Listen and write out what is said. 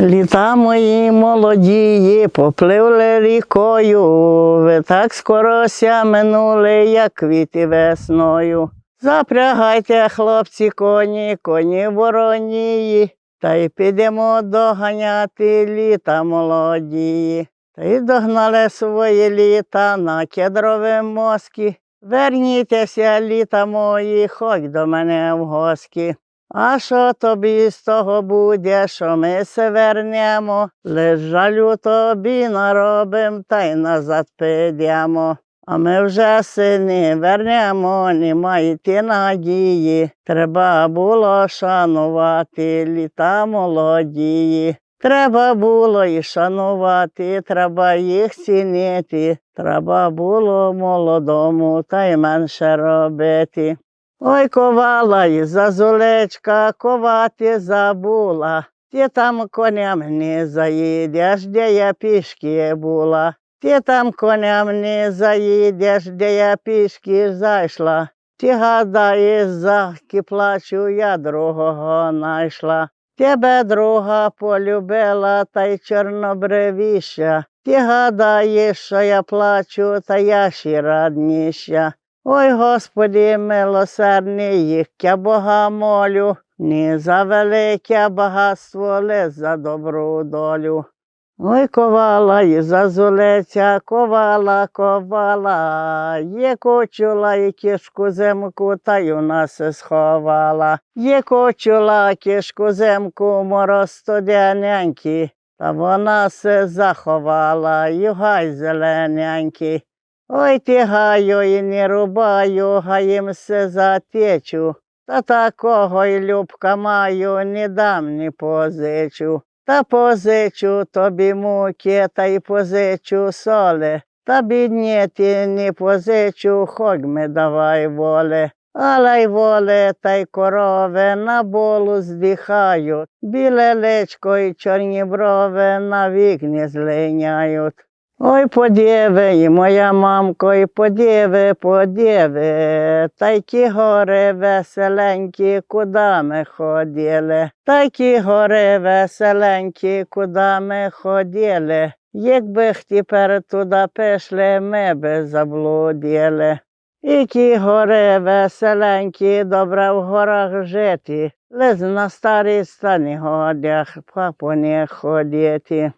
Літа мої молодії попливли рікою, ви так скорося минули, як квіти весною. Запрягайте, хлопці, коні, коні воронії, та й підемо доганяти літа молодії. Та й догнали свої літа на кедровім мозкі. Вернітеся, літа мої, ходь до мене в госкі. А що тобі з того буде, що ми се вернемо? Лиш жалю тобі наробим, та й назад підемо. А ми вже сини вернемо, нема йти надії. Треба було шанувати літа молодії. Треба було і шанувати, треба їх цінити. Треба було молодому та й менше робити. Ой, ковала і зазулечка, ковати забула. Ти там коням не заїдеш, де я пішки була. Ти там коням не заїдеш, де я пішки зайшла. Ти гадаєш, заки плачу, я другого найшла. Тебе друга полюбила, та й чорнобревіща. Ти гадаєш, що я плачу, та я ще радніша. Ой, Господи, милосердний, їх я Бога молю, не за велике багатство, лиш за добру долю. Ой, ковала і зазулеця, ковала, ковала, є кочула і кішку земку, та й у нас сховала. Є кочула кішку земку, мороз студененький, та вона се заховала, і гай зелененький. Ой ти гаю і не рубаю, гаїмся за течу. Та такого й любка маю, не дам, не позичу. Та позичу тобі муки, та й позичу соли. Та бідніти не позичу, хоч ми давай воле. Але й воле та й корови на болу здихають. Біле личко і чорні брови на вікні злиняють. Ой, подіви, і моя мамко, і подіви, подіви, тайкі гори веселенькі, куди ми ходили, тайкі гори веселенькі, куди ми ходили. Якби х тепер туди пішли, ми би заблуділи. Які гори веселенькі, добре в горах жити, лиз на старій стані годях, по них ходити.